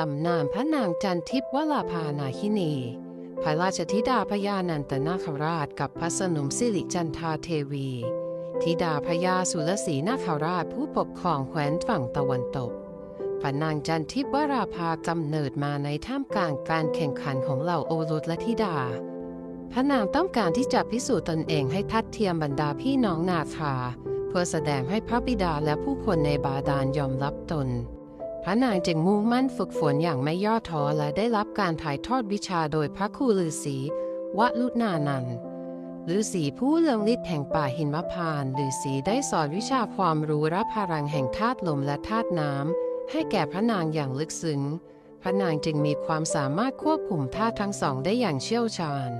ตำนานพระนางจันทิพวราภานาคินี พระราชธิดาพญานันตนาคราชกับพระสนมสิริจันทาเทวี ธิดาพญาสุรศรีนาคราชผู้ปกครองแคว้นฝั่งตะวันตก พระนางจันทิพวราภากำเนิดมาในท่ามกลางการแข่งขันของเหล่าโอรสและธิดา พระนางต้องการที่จะพิสูจน์ตนเองให้ทัดเทียมบรรดาพี่น้องนาคา เพื่อแสดงให้พระบิดาและผู้คนในบาดาลยอมรับตน พระนางจึงมุ่งมั่นฝึกฝนอย่างไม่ย่อท้อและได้รับการถ่ายทอดวิชาโดยพระครูฤาษีวลุนานันฤาษีผู้เลืองฤทธิ์แห่งป่าหินมพานฤาษีได้สอนวิชาความรู้และพลังแห่งธาตุลมและธาตุน้ำให้แก่พระนางอย่างลึกซึ้ง พระนางจึงมีความสามารถควบคุมธาตุทั้งสองได้อย่างเชี่ยวชาญ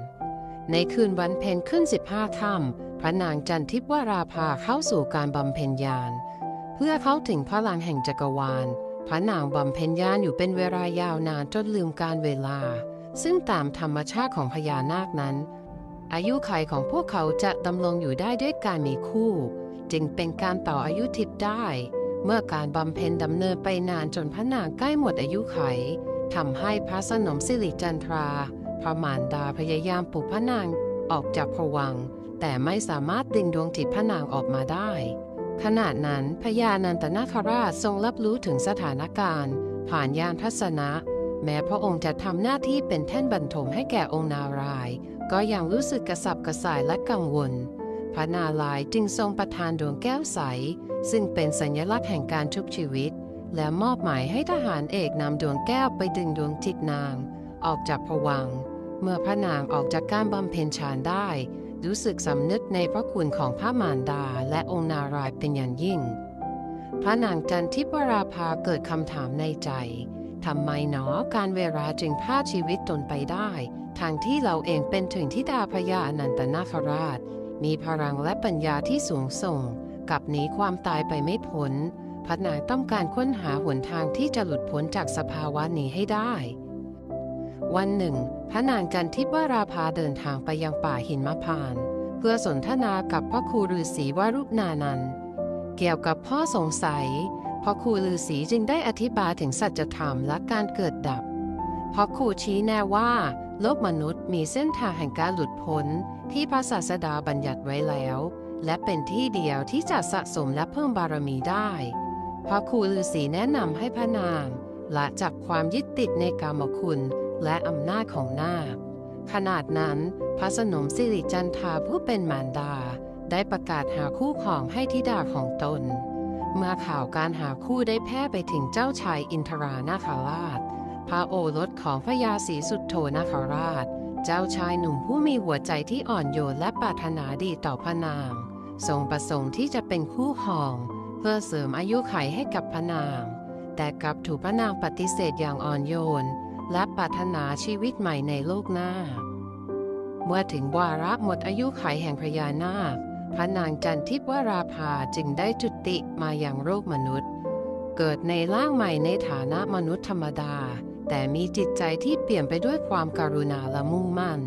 ในคืนวันเพ็ญขึ้น 15ค่ำพระนางจันทิพวราภาเข้าสู่การบำเพ็ญญาณเพื่อเข้าถึงพลังแห่งจักรวาล พระนางบำเพ็ญญาณอยู่เป็นเวลายาวนานจนลืมการเวลา ซึ่งตามธรรมชาติของพญานาคนั้น อายุขัยของพวกเขาจะดำรงอยู่ได้ด้วยการมีคู่ จึงเป็นการต่ออายุทิพย์ได้ เมื่อการบำเพ็ญดำเนินไปนานจนพระนางใกล้หมดอายุไขทำให้พระสนมสิริจันทราพระมารดาพยายามปลุกพระนางออกจากผวัง แต่ไม่สามารถดึงดวงจิตพระนางออกมาได้ ขณะนั้นพญานันตนาคราชทรงรับรู้ถึงสถานการณ์ ผ่านยานทัศนะ แม้พระองค์จะทำหน้าที่เป็นแท่นบรรทมให้แก่องค์นารายณ์ก็ยังรู้สึกกระสับกระส่ายและกังวล พระนารายณ์จึงทรงประทานดวงแก้วใส ซึ่งเป็นสัญลักษณ์แห่งการชุบชีวิต และมอบหมายให้ทหารเอกนำดวงแก้วไปดึงดวงจิตนาง ออกจากผวังค์เมื่อพระนางออกจากการบำเพ็ญฌานได้ รู้สึกสำนึกในพระคุณของพระมารดาและองค์นารายณ์เป็นอย่างยิ่ง พระนางจันทิพวราภาเกิดคำถามในใจทำไมหนอการเวลาจึงพาชีวิตตนไปได้ ทางที่เราเองเป็นถึงทิดาพญาอนันตนาคราช มีพลังและปัญญาที่สูงส่ง กับหนีความตายไปไม่พ้นพระนางต้องการค้นหาหนทางที่จะหลุดพ้นจากสภาวะนี้ให้ได้ วันหนึ่ง พระนางจันทิพวราภาเดินทางไปยังป่าหินมะพาน เพื่อสนทนากับพ่อครูฤาษีวารุณานันเกี่ยวกับพ่อสงสัยพ่อครูฤาษีจึงได้อธิบายถึงสัจธรรมและการเกิดดับพ่อครูชี้แน่ว่า โลกมนุษย์มีเส้นทางแห่งการหลุดพ้นที่พระศาสดาบัญญัติไว้แล้ว และเป็นที่เดียวที่จะสะสมและเพิ่มบารมีได้พ่อครูฤาษีแนะนำให้พระนางละจากความยึดติดในกามคุณ และอำนาจของนาคขนาดนั้นพระสนมสิริจันทาผู้เป็นมารดา ได้ประกาศหาคู่ของให้ธิดาของตน เมื่อข่าวการหาคู่ได้แพร่ไปถึงเจ้าชายอินทรานาคราช พระโอรสของพระยาศรีสุดโทนาคราช เจ้าชายหนุ่มผู้มีหัวใจที่อ่อนโยนและปรารถนาดีต่อพระนางทรงประสงค์ที่จะเป็นคู่ครองเพื่อเสริมอายุขัยให้กับพระนาง แต่กลับถูกพระนางปฏิเสธอย่างอ่อนโยน และปรารถนาชีวิตใหม่ในโลกหน้า เมื่อถึงวาระหมดอายุขัยแห่งพญานาค พระนางจันทิพวราภาจึงได้จุติมาอย่างโลกมนุษย์ เกิดในร่างใหม่ในฐานะมนุษย์ธรรมดา แต่มีจิตใจที่เปลี่ยนไปด้วยความการุณาและมุ่งมั่น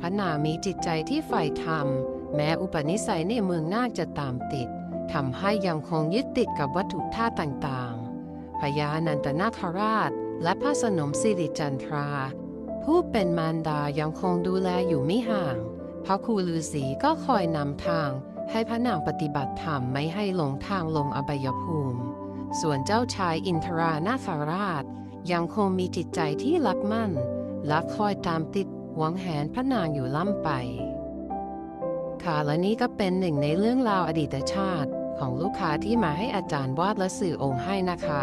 พระนางมีจิตใจที่ใฝ่ธรรม แม้อุปนิสัยในเมืองนาคจะตามติดทำให้ยังคงยึดติดกับวัตถุธาตุต่างๆพญานันตนาคราช และพระสนมสิริจันทรา ผู้เป็นมารดายังคงดูแลอยู่ไม่ห่าง พระครูฤาษีก็คอยนำทาง ให้พระนางปฏิบัติธรรมไม่ให้หลงทางลงอบายภูมิ ส่วนเจ้าชายอินทรานาคาราช ยังคงมีจิตใจที่รักมั่น และคอยตามติดหวงแหนพระนางอยู่ล่ำไปค่ะและนี่ก็เป็นหนึ่งในเรื่องราวอดีตชาติ ของลูกค้าที่มาให้อาจารย์วาดและสื่อองค์ให้นะคะ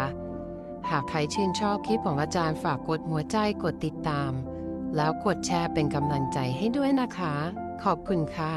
หากใครชื่นชอบคลิปของอาจารย์ฝากกดหัวใจกดติดตาม แล้วกดแชร์เป็นกำลังใจให้ด้วยนะคะ ขอบคุณค่ะ